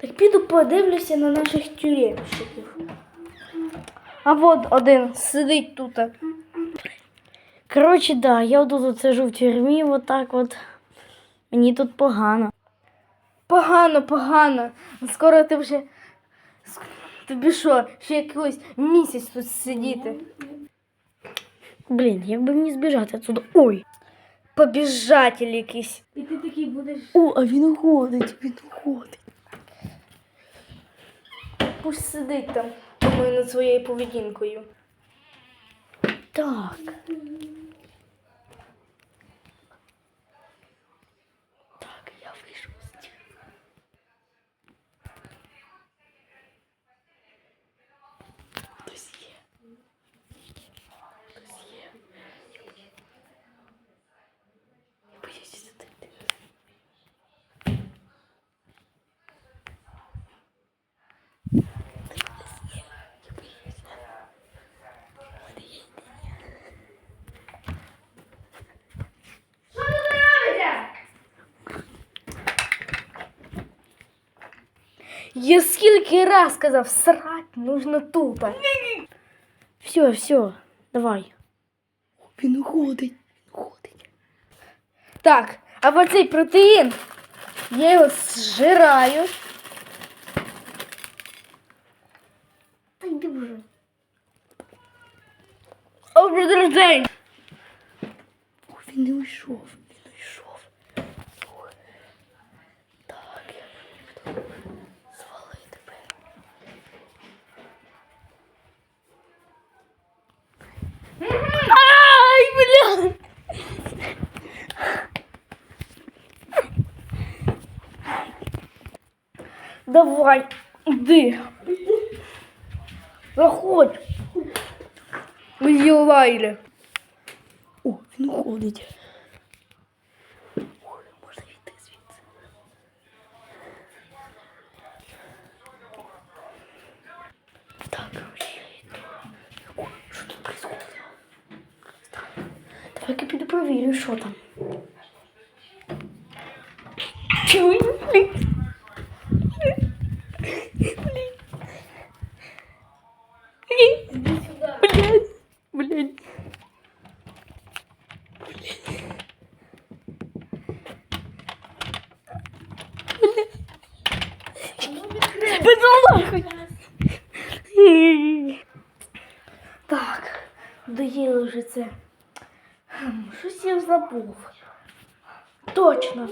Так піду подивлюся на наших тюремщиків. А от один сидить тут. Коротше, да, я тут от сижу в тюрмі, отак от. Мені тут погано. Погано, погано. Скоро ти вже. Тобі що, ще якийсь місяць тут сидіти. Блін, як би мені збіжати отсюди? Ой. Побіжатель якийсь. І ти такий будеш. О, а він уходить, він уходить. Пусть сидить там, думаю, над своєю поведінкою. Так. Я скільки раз сказав, срать нужно тут. Все, все, давай. Він уходить, уходить. Так, а вот цей протеїн, я його зжираю. Та йди вже. Добрий день. О, він не уйшов. Давай, іди. Заходь. Лайре. О, він уходить. Ой, можна йти звідси. Так, короче, я йду. Ой, що тут происходит? Так, Давай-ка піду провірю, що там. Чуй, Пішла. Так, доїли вже це. Щось я забув. Точно.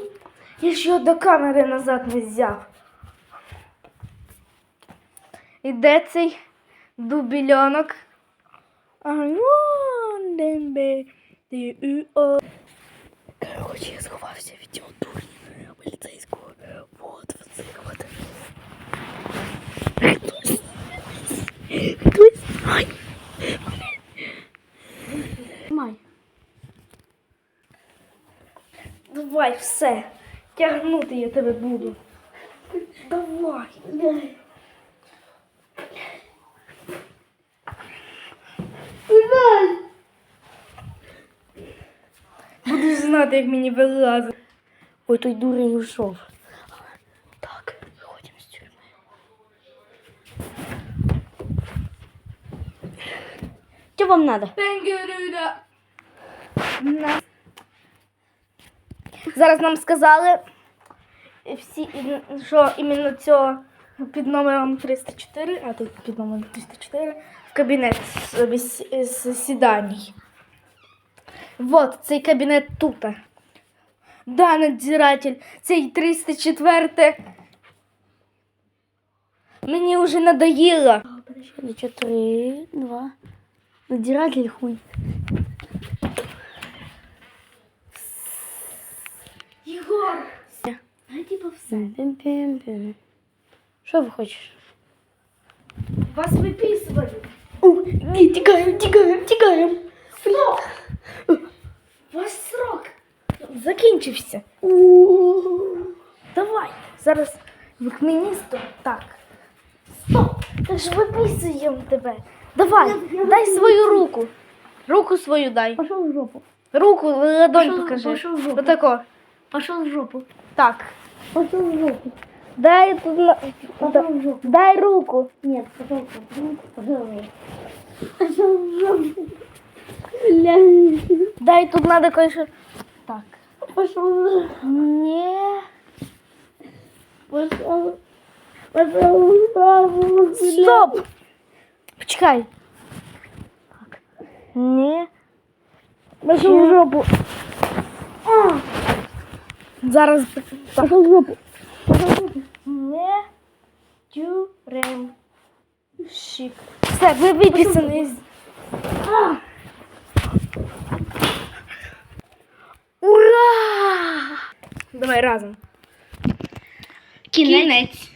Я його до камери назад не взяв. І де цей дубільонок? А, вон він би. Ти у о. Короче, я сховався від цього дурня поліцейського. Вот, вот вот. Давай, все. Тягнути я тебе буду. Давай. Давай. Будеш знати, як мені вилазити. Ой, той дурень ушов. Что вам надо? Кенгурюля. На. Зараз нам сказали, всі, що іменно цього під номером 304, а тут під номером 304, в кабінет сіданій. Вот цей кабінет тут. Да, надзиратель, цей 304. Мені вже надоїло. Подожди, 4, 2, Надиратель хуй. Єгор! Найди повсе. Що ви хочеш? Вас виписували. О, ні, тікаємо, тікаємо, тікаємо. Срок! Ваш срок закінчився. Давай, зараз вікмені стоп. Так. Стоп! Так ж виписуємо тебе. Давай, дай свою руку. Руку свою дай. Пошел в жопу. Руку, ладонь Пошел- покажи. пошел в жопу. Отако. Пошел в жопу. Так. Пошел в жопу. Дай тут на... Пошел в жопу. Дай руку. Нет, пошел в жопу. Пошел в жопу. Пошел в жопу. Бля. Дай тут надо кое-что. Так. Пошел в жопу. Не. Пошел. Пошел в жопу. Стоп! Почекай. Так. Не. Пошел в жопу. А, Зараз. Пошел в жопу. Пошел в жопу. Не. Тюрем. Шик. Все, ви виписані. з- А, Ура! Давай разом. Кінець.